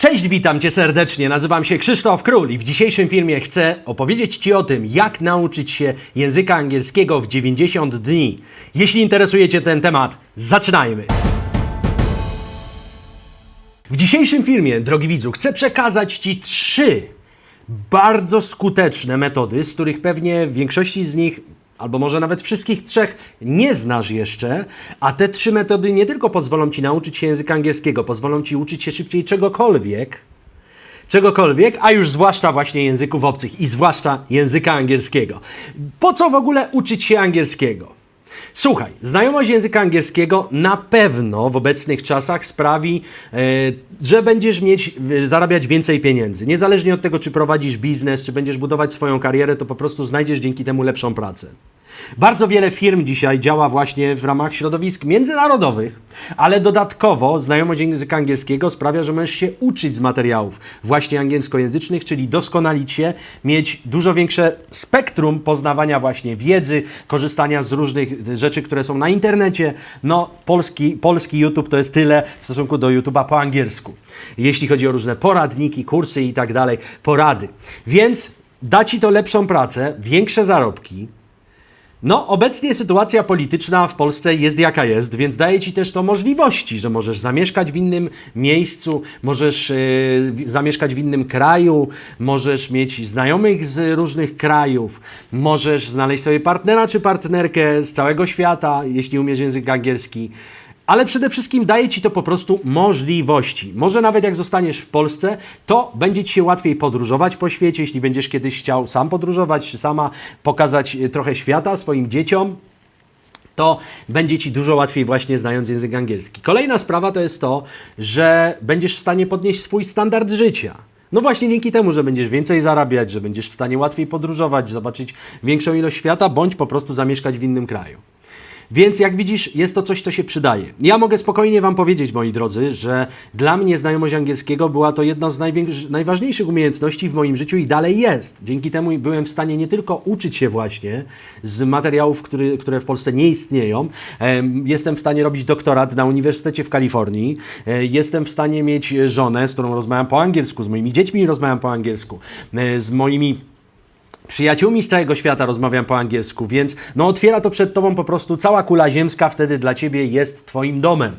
Cześć, witam Cię serdecznie. Nazywam się Krzysztof Król i w dzisiejszym filmie chcę opowiedzieć Ci o tym, jak nauczyć się języka angielskiego w 90 dni. Jeśli interesuje Cię ten temat, zaczynajmy. W dzisiejszym filmie, drogi widzu, chcę przekazać Ci trzy bardzo skuteczne metody, z których pewnie w większości z nich, albo może nawet wszystkich trzech, nie znasz jeszcze, a te trzy metody nie tylko pozwolą Ci nauczyć się języka angielskiego, pozwolą Ci uczyć się szybciej czegokolwiek, czegokolwiek, a już zwłaszcza właśnie języków obcych i zwłaszcza języka angielskiego. Po co w ogóle uczyć się angielskiego? Słuchaj, znajomość języka angielskiego na pewno w obecnych czasach sprawi, e, że będziesz mieć, w- zarabiać więcej pieniędzy. Niezależnie od tego, czy prowadzisz biznes, czy będziesz budować swoją karierę, to po prostu znajdziesz dzięki temu lepszą pracę. Bardzo wiele firm dzisiaj działa właśnie w ramach środowisk międzynarodowych, ale dodatkowo znajomość języka angielskiego sprawia, że możesz się uczyć z materiałów właśnie angielskojęzycznych, czyli doskonalić się, mieć dużo większe spektrum poznawania właśnie wiedzy, korzystania z różnych rzeczy, które są na internecie. No, polski, polski YouTube to jest tyle w stosunku do YouTube'a po angielsku. Jeśli chodzi o różne poradniki, kursy i tak dalej, porady. Więc da Ci to lepszą pracę, większe zarobki, no, obecnie sytuacja polityczna w Polsce jest jaka jest, więc daje ci też to możliwości, że możesz zamieszkać w innym miejscu, możesz w- zamieszkać w innym kraju, możesz mieć znajomych z różnych krajów, możesz znaleźć sobie partnera czy partnerkę z całego świata, jeśli umiesz język angielski. Ale przede wszystkim daje ci to po prostu możliwości. Może nawet jak zostaniesz w Polsce, to będzie ci się łatwiej podróżować po świecie, jeśli będziesz kiedyś chciał sam podróżować, czy sama pokazać e, trochę świata swoim dzieciom, to będzie Ci dużo łatwiej właśnie znając język angielski. Kolejna sprawa to jest to, że będziesz w stanie podnieść swój standard życia. No właśnie dzięki temu, że będziesz więcej zarabiać, że będziesz w stanie łatwiej podróżować, zobaczyć większą ilość świata, bądź po prostu zamieszkać w innym kraju. Więc jak widzisz, jest to coś, co się przydaje. Ja mogę spokojnie Wam powiedzieć, moi drodzy, że dla mnie znajomość angielskiego była to jedna z najważniejszych umiejętności w moim życiu i dalej jest. Dzięki temu byłem w stanie nie tylko uczyć się właśnie z materiałów, który, które w Polsce nie istnieją. Em, Jestem w stanie robić doktorat na Uniwersytecie w Kalifornii. E, Jestem w stanie mieć żonę, z którą rozmawiam po angielsku, z moimi dziećmi rozmawiam po angielsku, e, z moimi przyjaciółmi z całego świata rozmawiam po angielsku, więc no otwiera to przed tobą po prostu cała kula ziemska, wtedy dla ciebie jest twoim domem.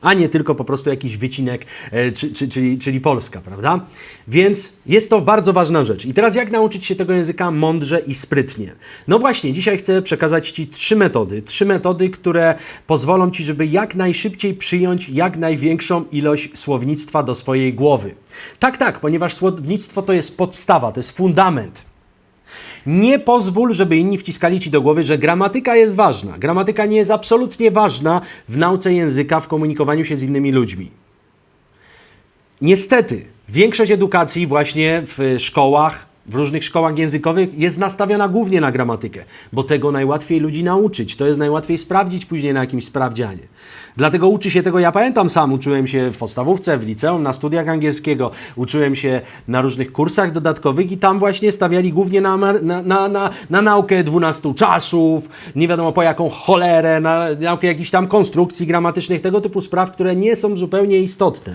A nie tylko po prostu jakiś wycinek, e, czy, czy, czyli, czyli Polska, prawda? Więc jest to bardzo ważna rzecz. I teraz jak nauczyć się tego języka mądrze i sprytnie? No właśnie, dzisiaj chcę przekazać Ci trzy metody. Trzy metody, które pozwolą Ci, żeby jak najszybciej przyjąć jak największą ilość słownictwa do swojej głowy. Tak, tak, ponieważ słownictwo to jest podstawa, to jest fundament. Nie pozwól, żeby inni wciskali ci do głowy, że gramatyka jest ważna. Gramatyka nie jest absolutnie ważna w nauce języka, w komunikowaniu się z innymi ludźmi. Niestety, większość edukacji właśnie w szkołach, w różnych szkołach językowych jest nastawiona głównie na gramatykę, bo tego najłatwiej ludzi nauczyć. To jest najłatwiej sprawdzić później na jakimś sprawdzianie. Dlatego uczy się tego, ja pamiętam sam, uczyłem się w podstawówce, w liceum, na studiach angielskiego, uczyłem się na różnych kursach dodatkowych i tam właśnie stawiali głównie na, na, na, na, na naukę 12 czasów, nie wiadomo po jaką cholerę, na naukę jakichś tam konstrukcji gramatycznych, tego typu spraw, które nie są zupełnie istotne.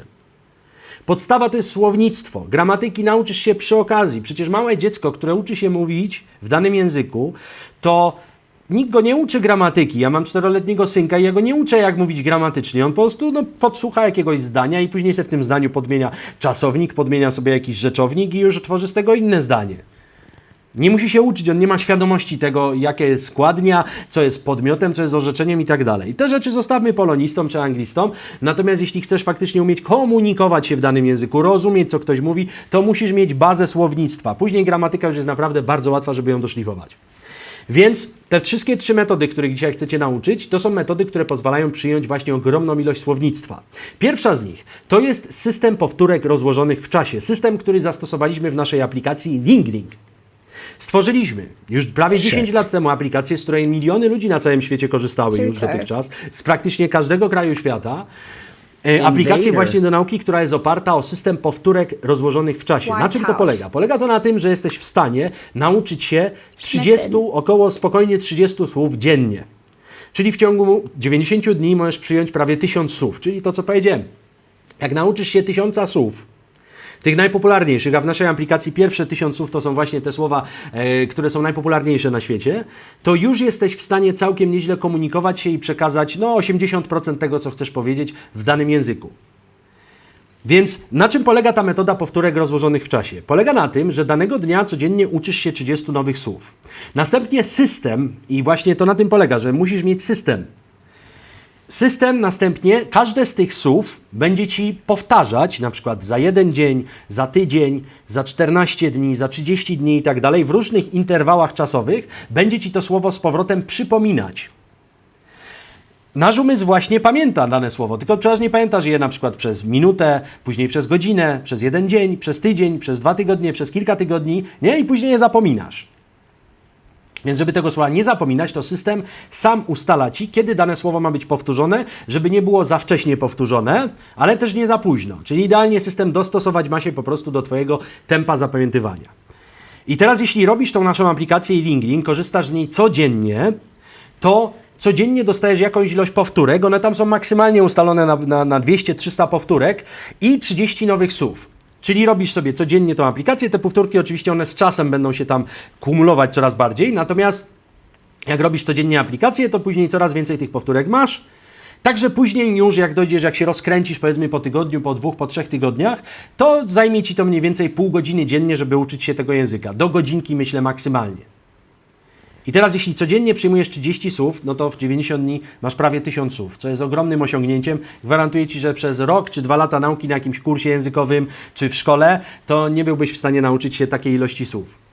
Podstawa to jest słownictwo. Gramatyki nauczysz się przy okazji. Przecież małe dziecko, które uczy się mówić w danym języku, to nikt go nie uczy gramatyki. Ja mam czteroletniego synka i ja go nie uczę, jak mówić gramatycznie. On po prostu no, podsłucha jakiegoś zdania i później sobie w tym zdaniu podmienia czasownik, podmienia sobie jakiś rzeczownik i już tworzy z tego inne zdanie. Nie musi się uczyć, on nie ma świadomości tego, jakie jest składnia, co jest podmiotem, co jest orzeczeniem i tak dalej. Te rzeczy zostawmy polonistom czy anglistom, natomiast jeśli chcesz faktycznie umieć komunikować się w danym języku, rozumieć, co ktoś mówi, to musisz mieć bazę słownictwa. Później gramatyka już jest naprawdę bardzo łatwa, żeby ją doszlifować. Więc te wszystkie trzy metody, których dzisiaj chcecie nauczyć, to są metody, które pozwalają przyjąć właśnie ogromną ilość słownictwa. Pierwsza z nich to jest system powtórek rozłożonych w czasie. System, który zastosowaliśmy w naszej aplikacji LingLing. Stworzyliśmy już prawie 10 lat temu aplikację, z której miliony ludzi na całym świecie korzystały już dotychczas, z praktycznie każdego kraju świata. E, aplikację właśnie do nauki, która jest oparta o system powtórek rozłożonych w czasie. Na White czym to House. polega? Polega to na tym, że jesteś w stanie nauczyć się 30, Mecen. około spokojnie 30 słów dziennie. Czyli w ciągu 90 dni możesz przyjąć prawie 1000 słów, czyli to, co powiedziałem. Jak nauczysz się tysiąca słów, Tych najpopularniejszych, a w naszej aplikacji pierwsze tysiąc słów to są właśnie te słowa, e, które są najpopularniejsze na świecie, to już jesteś w stanie całkiem nieźle komunikować się i przekazać no 80% tego, co chcesz powiedzieć w danym języku. Więc na czym polega ta metoda powtórek rozłożonych w czasie? Polega na tym, że danego dnia codziennie uczysz się 30 nowych słów. Następnie system, i właśnie to na tym polega, że musisz mieć system. System następnie każde z tych słów będzie ci powtarzać, na przykład za jeden dzień, za tydzień, za 14 dni, za 30 dni i tak dalej, w różnych interwałach czasowych będzie ci to słowo z powrotem przypominać. Nasz umysł właśnie pamięta dane słowo, tylko przeważnie pamięta, że je na przykład przez minutę, później przez godzinę, przez jeden dzień, przez tydzień, przez dwa tygodnie, przez kilka tygodni, nie? I później je zapominasz. Więc żeby tego słowa nie zapominać, to system sam ustala Ci, kiedy dane słowo ma być powtórzone, żeby nie było za wcześnie powtórzone, ale też nie za późno. Czyli idealnie system dostosować ma się po prostu do Twojego tempa zapamiętywania. I teraz jeśli robisz tą naszą aplikację i LinkedIn, korzystasz z niej codziennie, to codziennie dostajesz jakąś ilość powtórek. One tam są maksymalnie ustalone na, na, na 200-300 powtórek i 30 nowych słów. Czyli robisz sobie codziennie tą aplikację, te powtórki oczywiście one z czasem będą się tam kumulować coraz bardziej, natomiast jak robisz codziennie aplikację, to później coraz więcej tych powtórek masz. Także później już jak dojdziesz, jak się rozkręcisz powiedzmy po tygodniu, po dwóch, po trzech tygodniach, to zajmie Ci to mniej więcej pół godziny dziennie, żeby uczyć się tego języka. Do godzinki myślę maksymalnie. I teraz, jeśli codziennie przyjmujesz 30 słów, no to w 90 dni masz prawie 1000 słów, co jest ogromnym osiągnięciem. Gwarantuję Ci, że przez rok czy dwa lata nauki na jakimś kursie językowym czy w szkole, to nie byłbyś w stanie nauczyć się takiej ilości słów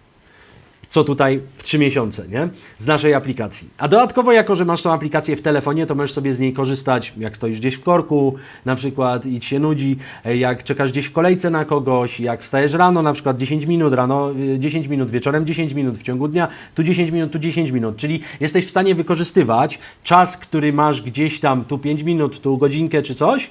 co tutaj w 3 miesiące, nie? Z naszej aplikacji. A dodatkowo, jako że masz tą aplikację w telefonie, to możesz sobie z niej korzystać, jak stoisz gdzieś w korku, na przykład i ci się nudzi, e, jak czekasz gdzieś w kolejce na kogoś, jak wstajesz rano, na przykład 10 minut, rano y, 10 minut, wieczorem 10 minut, w ciągu dnia tu 10 minut, tu 10 minut, czyli jesteś w stanie wykorzystywać czas, który masz gdzieś tam, tu 5 minut, tu godzinkę czy coś,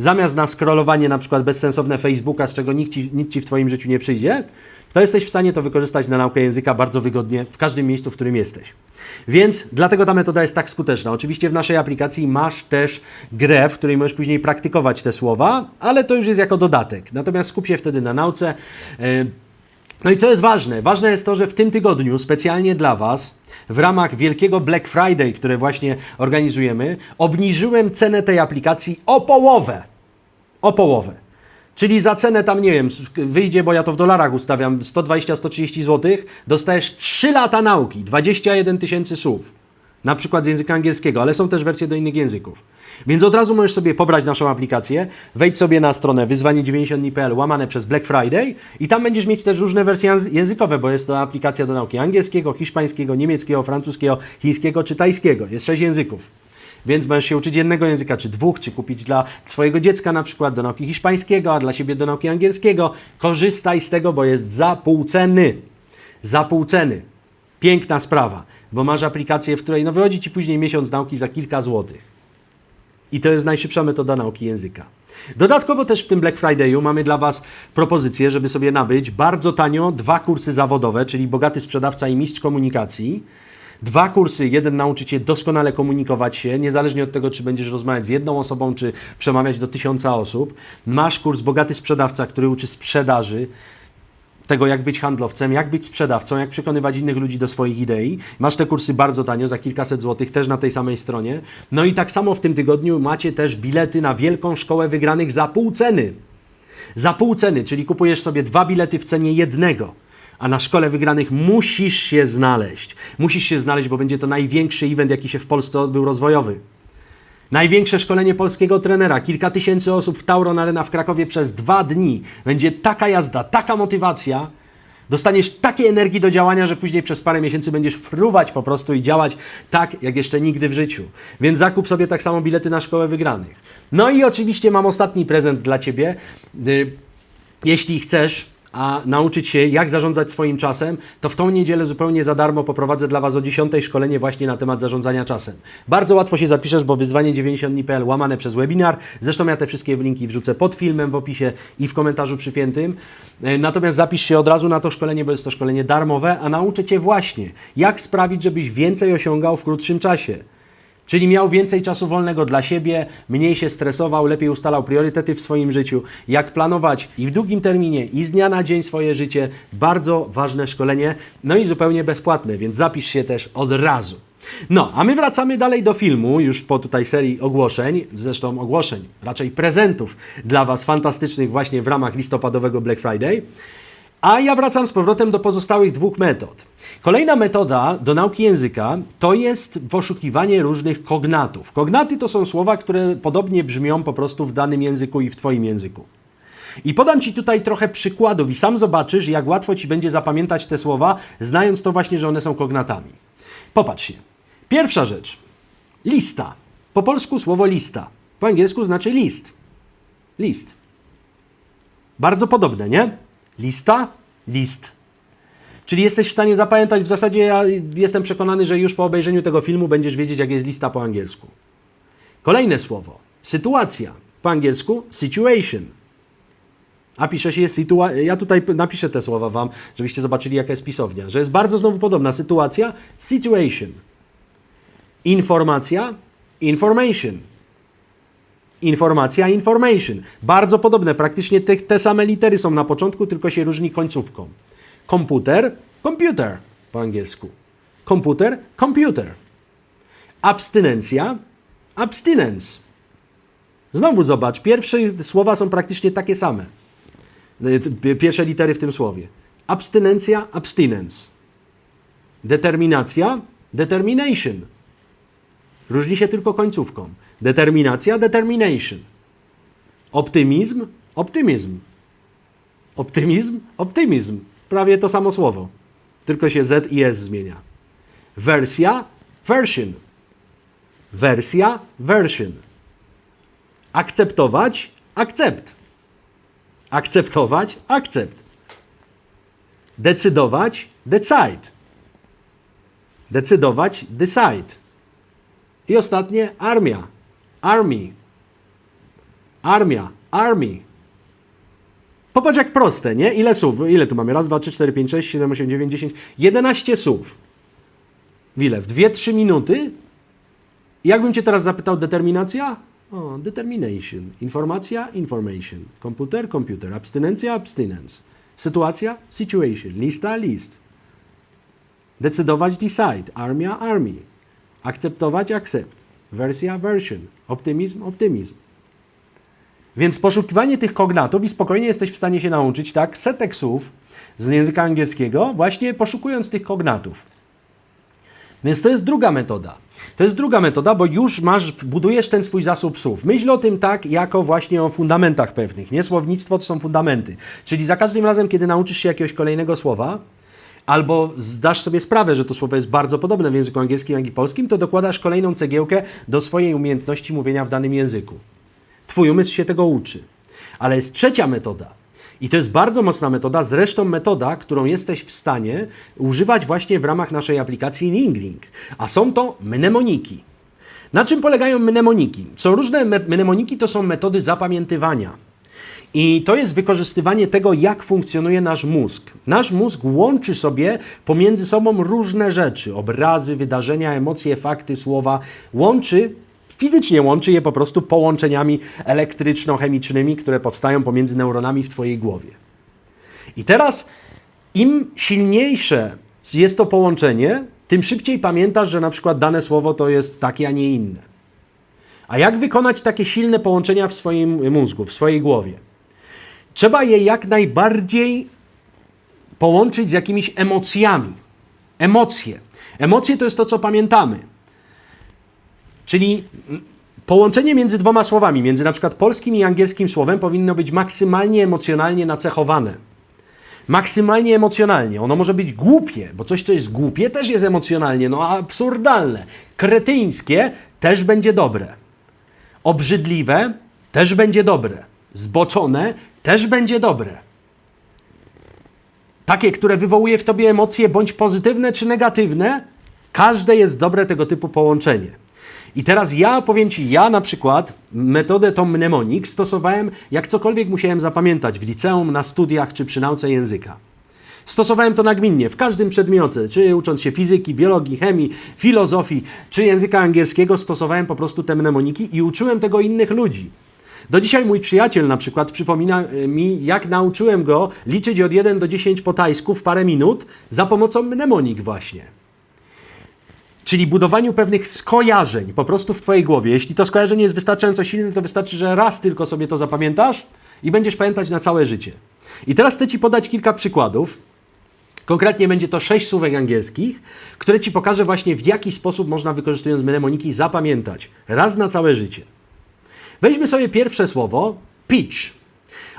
zamiast na scrollowanie na przykład bezsensowne Facebooka, z czego nikt ci, nikt ci w Twoim życiu nie przyjdzie, to jesteś w stanie to wykorzystać na naukę języka bardzo wygodnie w każdym miejscu, w którym jesteś. Więc dlatego ta metoda jest tak skuteczna. Oczywiście w naszej aplikacji masz też grę, w której możesz później praktykować te słowa, ale to już jest jako dodatek. Natomiast skup się wtedy na nauce. Yy, no i co jest ważne? Ważne jest to, że w tym tygodniu specjalnie dla Was, w ramach wielkiego Black Friday, które właśnie organizujemy, obniżyłem cenę tej aplikacji o połowę. O połowę. Czyli za cenę tam, nie wiem, wyjdzie, bo ja to w dolarach ustawiam, 120-130 zł, dostajesz 3 lata nauki, 21 tysięcy słów. Na przykład z języka angielskiego, ale są też wersje do innych języków. Więc od razu możesz sobie pobrać naszą aplikację, wejdź sobie na stronę wyzwanie90.pl łamane przez Black Friday i tam będziesz mieć też różne wersje języ- językowe, bo jest to aplikacja do nauki angielskiego, hiszpańskiego, niemieckiego, francuskiego, chińskiego czy tajskiego. Jest sześć języków. Więc możesz się uczyć jednego języka, czy dwóch, czy kupić dla swojego dziecka na przykład do nauki hiszpańskiego, a dla siebie do nauki angielskiego. Korzystaj z tego, bo jest za pół ceny. Za pół ceny. Piękna sprawa, bo masz aplikację, w której no, wychodzi Ci później miesiąc nauki za kilka złotych. I to jest najszybsza metoda nauki języka. Dodatkowo też w tym Black Friday'u mamy dla Was propozycję, żeby sobie nabyć bardzo tanio dwa kursy zawodowe, czyli bogaty sprzedawca i mistrz komunikacji. Dwa kursy, jeden nauczy Cię doskonale komunikować się, niezależnie od tego, czy będziesz rozmawiać z jedną osobą, czy przemawiać do tysiąca osób. Masz kurs Bogaty Sprzedawca, który uczy sprzedaży, tego, jak być handlowcem, jak być sprzedawcą, jak przekonywać innych ludzi do swoich idei. Masz te kursy bardzo tanio, za kilkaset złotych, też na tej samej stronie. No i tak samo w tym tygodniu macie też bilety na Wielką Szkołę Wygranych za pół ceny. Za pół ceny, czyli kupujesz sobie dwa bilety w cenie jednego. A na szkole wygranych musisz się znaleźć. Musisz się znaleźć, bo będzie to największy event, jaki się w Polsce odbył rozwojowy. Największe szkolenie polskiego trenera. Kilka tysięcy osób w Tauron Arena w Krakowie przez dwa dni. Będzie taka jazda, taka motywacja. Dostaniesz takiej energii do działania, że później przez parę miesięcy będziesz fruwać po prostu i działać tak, jak jeszcze nigdy w życiu. Więc zakup sobie tak samo bilety na szkołę wygranych. No i oczywiście mam ostatni prezent dla Ciebie. Y, Jeśli chcesz a nauczyć się, jak zarządzać swoim czasem, to w tą niedzielę zupełnie za darmo poprowadzę dla Was o 10 szkolenie właśnie na temat zarządzania czasem. Bardzo łatwo się zapiszesz, bo wyzwanie 90 dni.pl łamane przez webinar. Zresztą ja te wszystkie linki wrzucę pod filmem w opisie i w komentarzu przypiętym. E, Natomiast zapisz się od razu na to szkolenie, bo jest to szkolenie darmowe, a nauczę Cię właśnie, jak sprawić, żebyś więcej osiągał w krótszym czasie. Czyli miał więcej czasu wolnego dla siebie, mniej się stresował, lepiej ustalał priorytety w swoim życiu, jak planować i w długim terminie, i z dnia na dzień swoje życie. Bardzo ważne szkolenie, no i zupełnie bezpłatne, więc zapisz się też od razu. No, a my wracamy dalej do filmu, już po tutaj serii ogłoszeń, zresztą ogłoszeń, raczej prezentów dla Was fantastycznych właśnie w ramach listopadowego Black Friday. A ja wracam z powrotem do pozostałych dwóch metod. Kolejna metoda do nauki języka to jest poszukiwanie różnych kognatów. Kognaty to są słowa, które podobnie brzmią po prostu w danym języku i w Twoim języku. I podam Ci tutaj trochę przykładów i sam zobaczysz, jak łatwo Ci będzie zapamiętać te słowa, znając to właśnie, że one są kognatami. Popatrz się. Pierwsza rzecz. Lista. Po polsku słowo lista. Po angielsku znaczy list. List. Bardzo podobne, nie? Lista, list. Czyli jesteś w stanie zapamiętać, w zasadzie ja jestem przekonany, że już po obejrzeniu tego filmu będziesz wiedzieć, jak jest lista po angielsku. Kolejne słowo. Sytuacja. Po angielsku situation. A pisze się sytuacja. Ja tutaj napiszę te słowa wam, żebyście zobaczyli, jaka jest pisownia. Że jest bardzo znowu podobna. Sytuacja, situation. Informacja, information. Informacja, information. Bardzo podobne, praktycznie te, te same litery są na początku, tylko się różni końcówką. Komputer, computer po angielsku. Komputer, computer. Abstynencja, abstinence. Znowu zobacz, pierwsze słowa są praktycznie takie same. T- Pierwsze litery w tym słowie. Abstynencja, abstinence. Determinacja, determination. Różni się tylko końcówką. Determinacja, determination. Optymizm, optymizm. Optymizm, optymizm. Prawie to samo słowo. Tylko się Z i S zmienia. Wersja, version. Wersja, version. Akceptować, akcept. Akceptować, akcept. Decydować, decide. Decydować, decide. I ostatnie armia. Army. Armia. Army. Popatrz jak proste, nie? Ile słów? Ile tu mamy? Raz, dwa, trzy, cztery, pięć, sześć, siedem, osiem, dziewięć, dziesięć. Jedenaście słów. W ile? W dwie, trzy minuty? Jakbym cię teraz zapytał determinacja? O, determination. Informacja? Information. Komputer? Computer. Abstynencja? Abstinence. Sytuacja? Situation. Lista? List. Decydować? Decide. Armia? Army. Akceptować? Accept. Wersja? Version. Optymizm? Optymizm. Więc poszukiwanie tych kognatów i spokojnie jesteś w stanie się nauczyć, tak, setek słów z języka angielskiego, właśnie poszukując tych kognatów. Więc to jest druga metoda. To jest druga metoda, bo już masz, budujesz ten swój zasób słów. Myśl o tym tak, jako właśnie o fundamentach pewnych. Nie słownictwo to są fundamenty. Czyli za każdym razem, kiedy nauczysz się jakiegoś kolejnego słowa, albo zdasz sobie sprawę, że to słowo jest bardzo podobne w języku angielskim, jak i polskim, to dokładasz kolejną cegiełkę do swojej umiejętności mówienia w danym języku. Twój umysł się tego uczy. Ale jest trzecia metoda. I to jest bardzo mocna metoda, zresztą metoda, którą jesteś w stanie używać właśnie w ramach naszej aplikacji Ningling. A są to mnemoniki. Na czym polegają mnemoniki? Są różne mnemoniki, to są metody zapamiętywania. I to jest wykorzystywanie tego, jak funkcjonuje nasz mózg. Nasz mózg łączy sobie pomiędzy sobą różne rzeczy, obrazy, wydarzenia, emocje, fakty, słowa. Łączy, fizycznie łączy je po prostu połączeniami elektryczno-chemicznymi, które powstają pomiędzy neuronami w Twojej głowie. I teraz im silniejsze jest to połączenie, tym szybciej pamiętasz, że na przykład dane słowo to jest takie, a nie inne. A jak wykonać takie silne połączenia w swoim mózgu, w swojej głowie? Trzeba je jak najbardziej połączyć z jakimiś emocjami. Emocje. Emocje to jest to, co pamiętamy. Czyli połączenie między dwoma słowami, między na przykład polskim i angielskim słowem powinno być maksymalnie emocjonalnie nacechowane. Maksymalnie emocjonalnie. Ono może być głupie, bo coś, co jest głupie, też jest emocjonalnie, no absurdalne. Kretyńskie też będzie dobre. Obrzydliwe też będzie dobre. Zboczone też będzie dobre. Takie, które wywołuje w tobie emocje bądź pozytywne czy negatywne, każde jest dobre tego typu połączenie. I teraz ja powiem Ci, ja na przykład metodę tą mnemonik stosowałem, jak cokolwiek musiałem zapamiętać w liceum, na studiach czy przy nauce języka. Stosowałem to nagminnie w każdym przedmiocie, czy ucząc się fizyki, biologii, chemii, filozofii, czy języka angielskiego, stosowałem po prostu te mnemoniki i uczyłem tego innych ludzi. Do dzisiaj mój przyjaciel na przykład przypomina e, mi, jak nauczyłem go liczyć od 1 do 10 po tajsku w parę minut za pomocą mnemonik właśnie. Czyli budowaniu pewnych skojarzeń po prostu w Twojej głowie. Jeśli to skojarzenie jest wystarczająco silne, to wystarczy, że raz tylko sobie to zapamiętasz i będziesz pamiętać na całe życie. I teraz chcę Ci podać kilka przykładów. Konkretnie będzie to sześć słówek angielskich, które Ci pokażę właśnie w jaki sposób można wykorzystując mnemoniki zapamiętać raz na całe życie. Weźmy sobie pierwsze słowo pitch.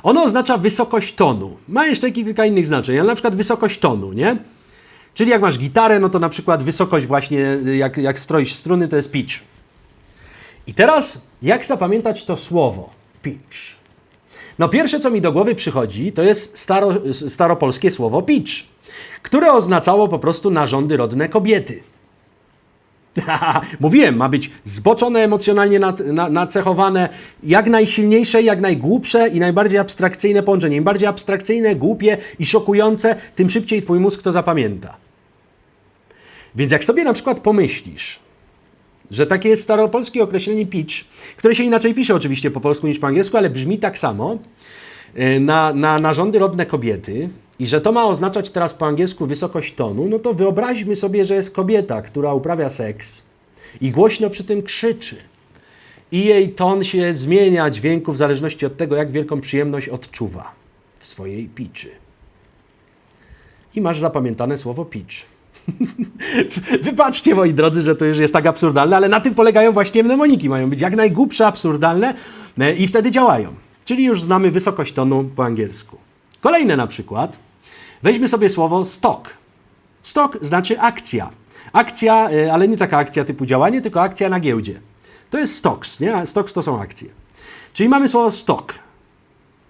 Ono oznacza wysokość tonu. Ma jeszcze kilka innych znaczeń, ale na przykład wysokość tonu, nie? Czyli jak masz gitarę, no to na przykład wysokość właśnie, jak, jak stroisz struny, to jest pitch. I teraz, jak zapamiętać to słowo pitch? No pierwsze, co mi do głowy przychodzi, to jest staro, staropolskie słowo pitch, które oznaczało po prostu narządy rodne kobiety. Mówiłem, ma być zboczone emocjonalnie na, na, nacechowane, jak najsilniejsze, jak najgłupsze i najbardziej abstrakcyjne połączenie. Im bardziej abstrakcyjne, głupie i szokujące, tym szybciej twój mózg to zapamięta. Więc jak sobie na przykład pomyślisz, że takie jest staropolskie określenie pitch, które się inaczej pisze oczywiście po polsku niż po angielsku, ale brzmi tak samo, yy, na, na narządy rodne kobiety i że to ma oznaczać teraz po angielsku wysokość tonu, no to wyobraźmy sobie, że jest kobieta, która uprawia seks i głośno przy tym krzyczy. I jej ton się zmienia dźwięku w zależności od tego, jak wielką przyjemność odczuwa w swojej piczy. I masz zapamiętane słowo pitch. Wybaczcie, moi drodzy, że to już jest tak absurdalne, ale na tym polegają właśnie mnemoniki. Mają być jak najgłupsze, absurdalne e, i wtedy działają. Czyli już znamy wysokość tonu po angielsku. Kolejne na przykład. Weźmy sobie słowo stock. Stock znaczy akcja. Akcja, e, ale nie taka akcja typu działanie, tylko akcja na giełdzie. To jest stocks, nie? Stocks to są akcje. Czyli mamy słowo stock.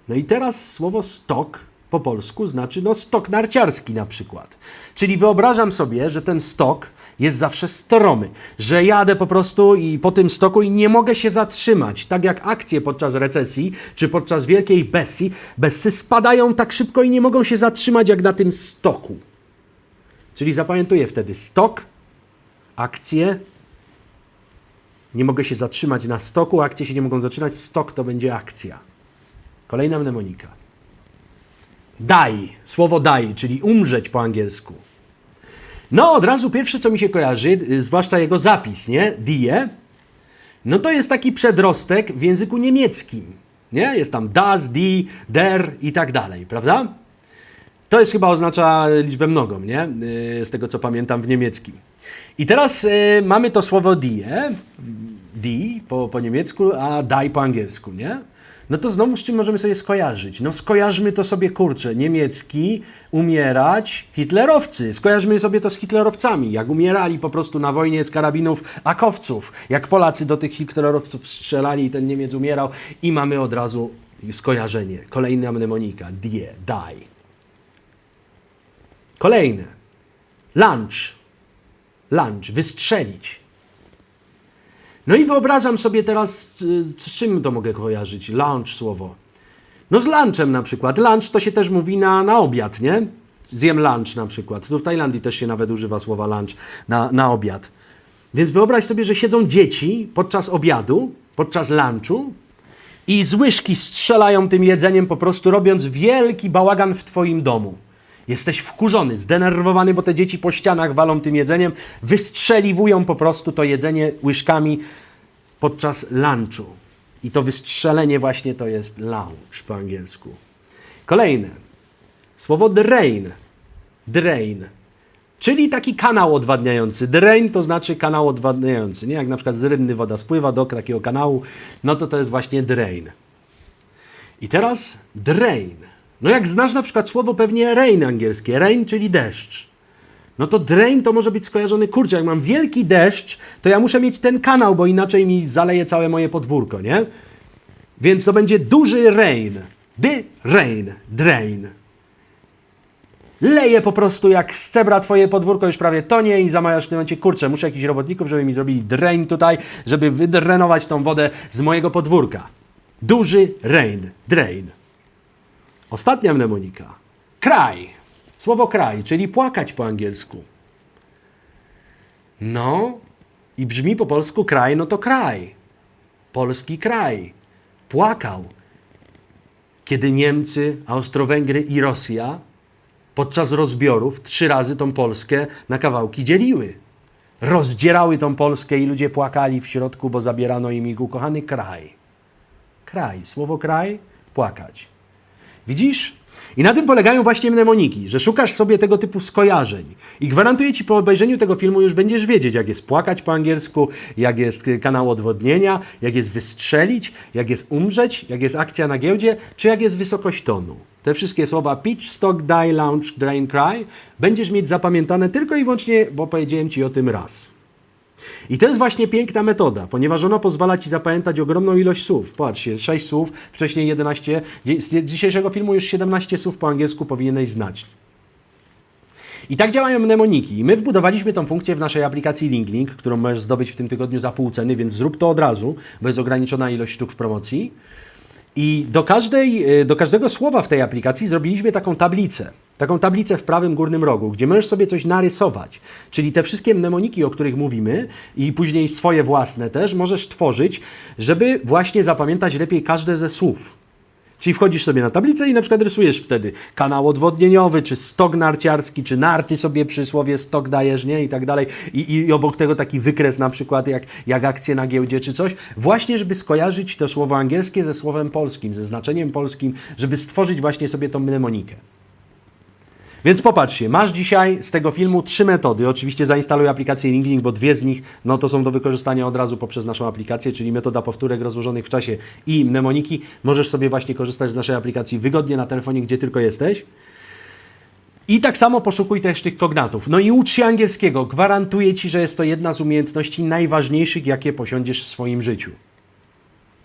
No i teraz słowo stock po polsku znaczy no stok narciarski na przykład. Czyli wyobrażam sobie, że ten stok jest zawsze stromy, że jadę po prostu i po tym stoku i nie mogę się zatrzymać. Tak jak akcje podczas recesji czy podczas wielkiej besji, bessy spadają tak szybko i nie mogą się zatrzymać jak na tym stoku. Czyli zapamiętuję wtedy stok, akcje, nie mogę się zatrzymać na stoku, akcje się nie mogą zatrzymać, stok to będzie akcja. Kolejna mnemonika. Die, słowo die, czyli umrzeć po angielsku. No, od razu pierwsze, co mi się kojarzy, y, zwłaszcza jego zapis, nie? Die, no to jest taki przedrostek w języku niemieckim, nie? Jest tam das, die, der i tak dalej, prawda? To jest chyba oznacza liczbę mnogą, nie? Y, Z tego, co pamiętam w niemieckim. I teraz y, mamy to słowo die, die po, po niemiecku, a die po angielsku, nie? No to znowu z czym możemy sobie skojarzyć? No skojarzmy to sobie, kurczę, niemiecki, umierać, hitlerowcy. Skojarzmy sobie to z hitlerowcami, jak umierali po prostu na wojnie z karabinów akowców, jak Polacy do tych hitlerowców strzelali i ten Niemiec umierał i mamy od razu skojarzenie. Kolejna mnemonika, die, die. Kolejne. Lunch. Lunch, wystrzelić. No i wyobrażam sobie teraz, z, czym to mogę kojarzyć? Lunch słowo. No z lunchem na przykład. Lunch to się też mówi na, na obiad, nie? Zjem lunch na przykład. Tu w Tajlandii też się nawet używa słowa lunch na, na obiad. Więc wyobraź sobie, że siedzą dzieci podczas obiadu, podczas lunchu i z łyżki strzelają tym jedzeniem, po prostu robiąc wielki bałagan w twoim domu. Jesteś wkurzony, zdenerwowany, bo te dzieci po ścianach walą tym jedzeniem, wystrzeliwują po prostu to jedzenie łyżkami podczas lunchu. I to wystrzelenie właśnie to jest lunch po angielsku. Kolejne. Słowo drain. Drain. Czyli taki kanał odwadniający. Drain to znaczy kanał odwadniający. Nie jak na przykład z rynny woda spływa do takiego kanału, no to to jest właśnie drain. I teraz drain. No jak znasz na przykład słowo pewnie rain angielskie, rain, czyli deszcz. No to drain to może być skojarzony, kurczę, jak mam wielki deszcz, to ja muszę mieć ten kanał, bo inaczej mi zaleje całe moje podwórko, nie? Więc to będzie duży rain. Dy, rain, drain. Leje po prostu jak z cebra twoje podwórko już prawie tonie i zamawiasz w tym momencie, kurczę, muszę jakichś robotników, żeby mi zrobili drain tutaj, żeby wydrenować tą wodę z mojego podwórka. Duży rain, drain. Ostatnia mnemonika. Kraj. Słowo kraj, czyli płakać po angielsku. No i brzmi po polsku kraj, no to kraj. Polski kraj. Płakał. Kiedy Niemcy, Austro-Węgry i Rosja podczas rozbiorów trzy razy tą Polskę na kawałki dzieliły. Rozdzierały tą Polskę i ludzie płakali w środku, bo zabierano im ich ukochany kraj. Kraj, słowo kraj, płakać. Widzisz? I na tym polegają właśnie mnemoniki, że szukasz sobie tego typu skojarzeń. I gwarantuję ci po obejrzeniu tego filmu już będziesz wiedzieć, jak jest płakać po angielsku, jak jest kanał odwodnienia, jak jest wystrzelić, jak jest umrzeć, jak jest akcja na giełdzie, czy jak jest wysokość tonu. Te wszystkie słowa pitch, stock, die, launch, drain, cry będziesz mieć zapamiętane tylko i wyłącznie, bo powiedziałem ci o tym raz. I to jest właśnie piękna metoda, ponieważ ona pozwala ci zapamiętać ogromną ilość słów. Patrzcie, 6 słów, wcześniej 11. Dzie- Z dzisiejszego filmu już 17 słów po angielsku powinieneś znać. I tak działają mnemoniki. I my wbudowaliśmy tą funkcję w naszej aplikacji LinkLink, którą możesz zdobyć w tym tygodniu za pół ceny, więc zrób to od razu, bo jest ograniczona ilość sztuk w promocji. I do, każdej, y, do każdego słowa w tej aplikacji zrobiliśmy taką tablicę. Taką tablicę w prawym górnym rogu, gdzie możesz sobie coś narysować. Czyli te wszystkie mnemoniki, o których mówimy i później swoje własne też możesz tworzyć, żeby właśnie zapamiętać lepiej każde ze słów. Czyli wchodzisz sobie na tablicę i na przykład rysujesz wtedy kanał odwodnieniowy, czy stok narciarski, czy narty sobie przy słowie stok dajesz, nie? I tak dalej. I, i obok tego taki wykres na przykład jak, jak akcje na giełdzie, czy coś. Właśnie, żeby skojarzyć to słowo angielskie ze słowem polskim, ze znaczeniem polskim, żeby stworzyć właśnie sobie tą mnemonikę. Więc popatrzcie, masz dzisiaj z tego filmu trzy metody. Oczywiście zainstaluj aplikację LinkedIn, bo dwie z nich no, to są do wykorzystania od razu poprzez naszą aplikację, czyli metoda powtórek rozłożonych w czasie i mnemoniki. Możesz sobie właśnie korzystać z naszej aplikacji wygodnie na telefonie, gdzie tylko jesteś. I tak samo poszukuj też tych kognatów. No i ucz się angielskiego. Gwarantuję Ci, że jest to jedna z umiejętności najważniejszych, jakie posiądziesz w swoim życiu.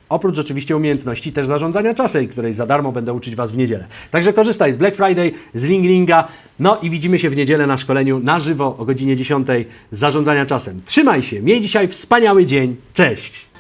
Oprócz oczywiście umiejętności też zarządzania czasem, której za darmo będę uczyć Was w niedzielę. Także korzystaj z Black Friday, z Linglinga. No i widzimy się w niedzielę na szkoleniu na żywo o godzinie 10 z zarządzania czasem. Trzymaj się, miej dzisiaj wspaniały dzień. Cześć!